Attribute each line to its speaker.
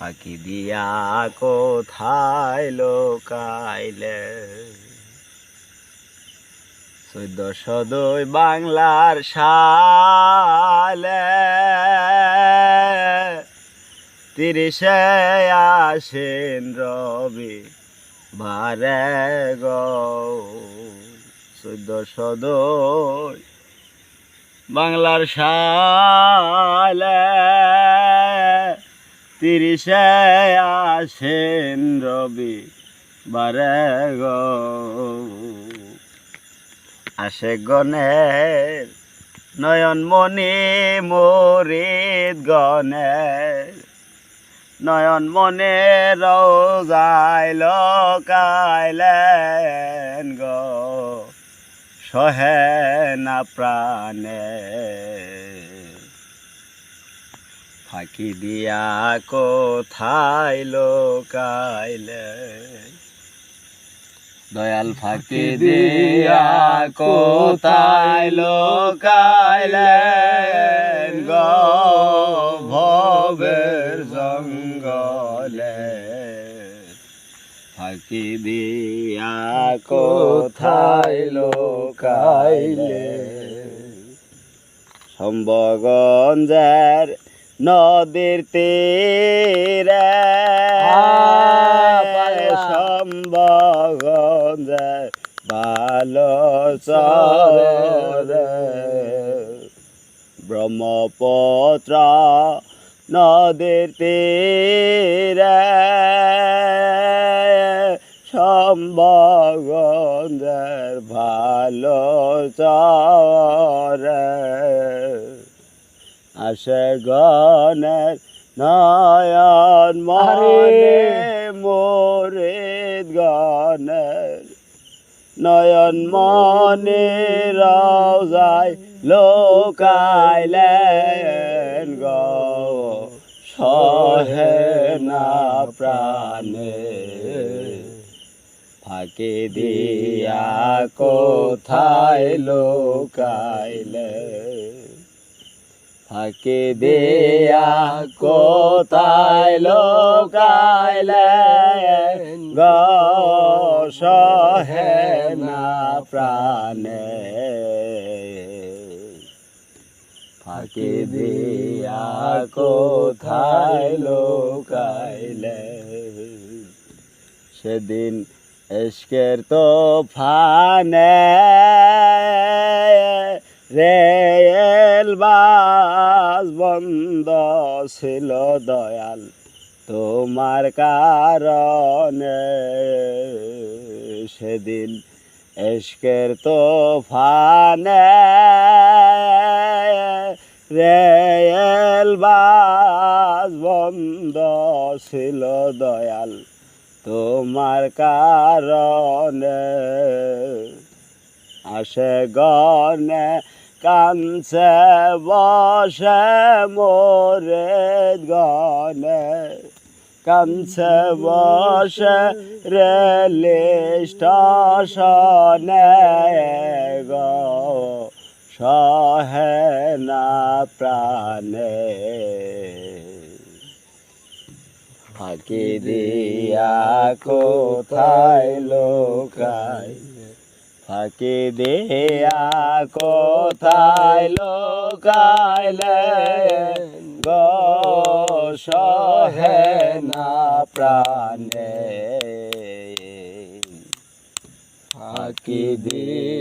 Speaker 1: ফাঁকি দিয়া কোথায় লোকাইলে? চোদ্দশ দুই বাংলার সালে তিরিশে আসেন রবি বারে গো। চোদ্দশ দুই বাংলার সালে তিরিশে আসেন রবি বারে গো। আসে গণের নয়নমণি মরিদ গণের। নয়ন মনে রোজাই লোকাইলেন গো। সহে না প্রাণে। ফাঁকি দিয়া কোথায় লোকাইলে? দয়াল ফাঁকি দিয়া কোথায় লোকাইলেন গো ভবের জঙ্গলে? ফাঁকি দিয়া কোথায় লোকাইলে? সম্ভগঞ্জের নদীর তীরে সম্ভগঞ্জের ভালো ব্রহ্মপুত্র নদীর তীরে সম্ভগঞ্জের ভালো চরে। আসে গণের নয়ন মনে মোরে গণের নয়ন মনে রাজায় লোকাইলেন গো। সহে না প্রাণে। ফাঁকে দিয়া কোথায় লোকাইলে ফাঁকে দিয়া, কোথায় লোকাইলে? গো সহে না প্রাণে। ফাঁকে দিয়া, কোথায় লোকাইলে? সেদিন এসকের তো ফানে রেল বাস বন্ধ ছিল দয়াল, তোমার কারণে সেদিন এসকের তো ফানে রেল বাস বন্ধ ছিল দয়াল, তোমার কারণে আসে গনে কাঞ্চে বসে মোরে গনে। কাঞ্চে বসে রেলে স্টেশনে গো সহে না প্রাণে। ফাঁকি দিয়া কোথায় লোকাই ফাঁকি দিয়া কোথায় লোকাইলে গহে না প্রাণে? ফাঁকি দিয়া